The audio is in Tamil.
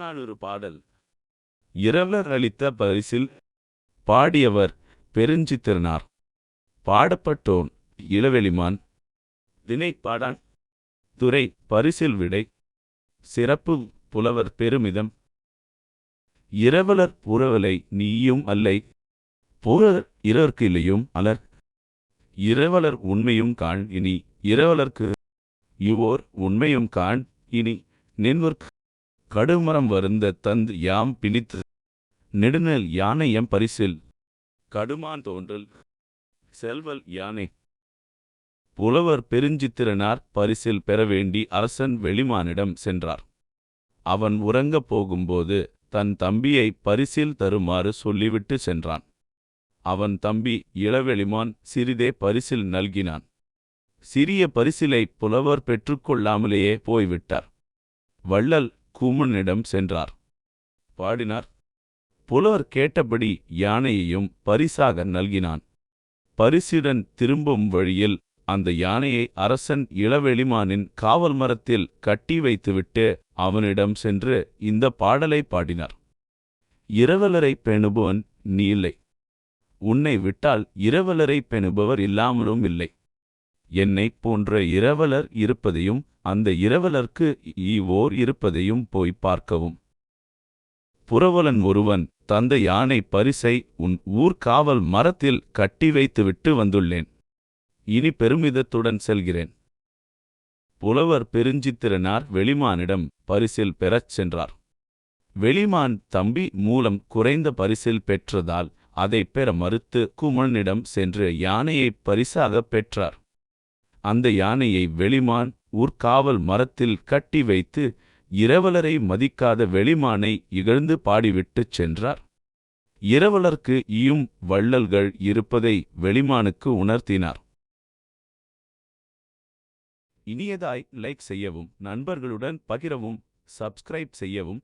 புறநானூறு பாடல். இரவலர் அளித்த பரிசில் பாடியவர் பெருஞ்சித்திரனார். பாடப்பட்டோன் இளவெளிமான். திணைப்பாடான் துறை பரிசில் விடை. சிறப்பு புலவர் பெருமிதம். இரவலர் புறவலை நீயும் அல்லை. புறர் இல்லையும் அலர். இரவலர் உண்மையும் காண் இனி. இரவலர்க்கு இவோர் உண்மையும் காண் இனி. நின்வர்க்கு கடுமரம் வருந்த தந்து யாம் பிணித்து நெடுநல் யானையம் பரிசில் கடுமான் தோன்றல் செல்வல் யானை. புலவர் பெருஞ்சித்திரனார் பரிசில் பெற வேண்டி அரசன் வெளிமானிடம் சென்றார். அவன் உறங்கப் போகும்போது தன் தம்பியை பரிசில் தருமாறு சொல்லிவிட்டு சென்றான். அவன் தம்பி இளவெளிமான் சிறிதே பரிசில் நல்கினான். சிறிய பரிசிலை புலவர் பெற்றுக்கொள்ளாமலேயே போய்விட்டார். வள்ளல் கூமனிடம் சென்றார். பாடினார் புலவர் கேட்டபடி யானையையும் பரிசாக நல்கினான். பரிசுடன் திரும்பும் வழியில் அந்த யானையை அரசன் இளவெளிமானின் காவல் மரத்தில் கட்டி வைத்துவிட்டு அவனிடம் சென்று இந்த பாடலை பாடினார். இரவலரை பெணுபவன் நீ இல்லை. உன்னை விட்டால் இரவலரை பெணுபவர் இல்லாமலும் இல்லை. என்னைப் போன்ற இரவலர் இருப்பதையும் அந்த இரவலர்க்கு ஈவோர் இருப்பதையும் போய் பார்க்கவும். புரவலன் ஒருவன் தந்த யானை பரிசை உன் ஊர்காவல் மரத்தில் கட்டி வைத்துவிட்டு வந்துள்ளேன். இனி பெருமிதத்துடன் செல்கிறேன். புலவர் பெருஞ்சித்திரனார் வெளிமானிடம் பரிசில் பெறச் சென்றார். வெளிமான் தம்பி மூலம் குறைந்த பரிசில் பெற்றதால் அதைப் பெற மறுத்து குமணனிடம் சென்று யானையைப் பரிசாகப் பெற்றார். அந்த யானையை வெளிமான் ஊர்காவல் மரத்தில் கட்டி வைத்து இரவலரை மதிக்காத வெளிமானை இகழ்ந்து பாடிவிட்டுச் சென்றார். இரவலர்க்கு ஈயும் வள்ளல்கள் இருப்பதை வெளிமானுக்கு உணர்த்தினார். இனியதாய் லைக் செய்யவும் நண்பர்களுடன் பகிரவும் சப்ஸ்கிரைப் செய்யவும்